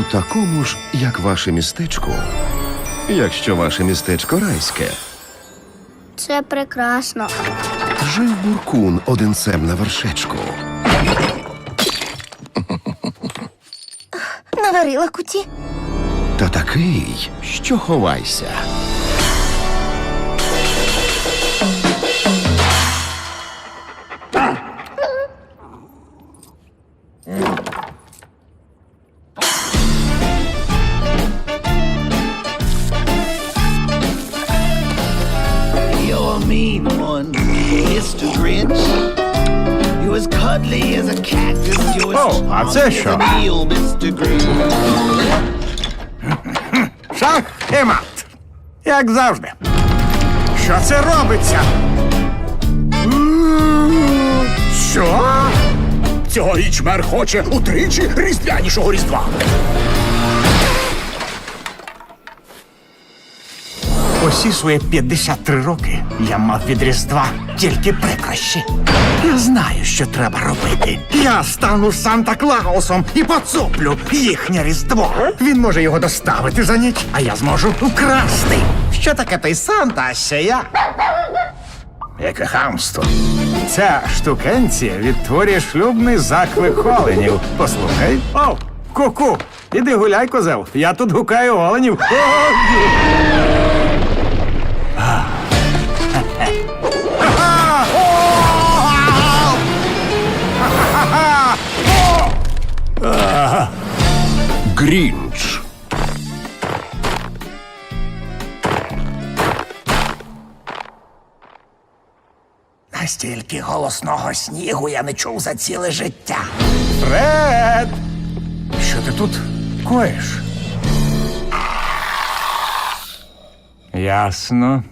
у такому ж, як ваше містечко. Якщо ваше містечко райське, Це прекрасно. жив буркун одинцем на вершечку. Наварила куті. Та такий, що ховайся. A mean one, Mr. Grinch. You're as cuddly as a cactus. You're as О, а це charming as що? a meal, Mr. Grinch. Шах і мат. Як завжди. Що це робиться? М, Що? Цьогоріч мер хоче утричі різдвянішого різдва. Усі свої 53 роки я мав від Різдва тільки прикрощі. Я знаю, що треба робити. Я стану Санта Клаусом і поцуплю їхнє Різдво. Він може його доставити за ніч, а я зможу украсти. Що таке той Санта, а ще я? Яке хамство. Ця штукенція відтворює шлюбний заклик оленів. Послухай. О, ку-ку, іди гуляй, козел. Я тут гукаю оленів. О, Грінч. Настільки голосного снігу я не чув за ціле життя. Фред! Що ти тут коїш? Ясно.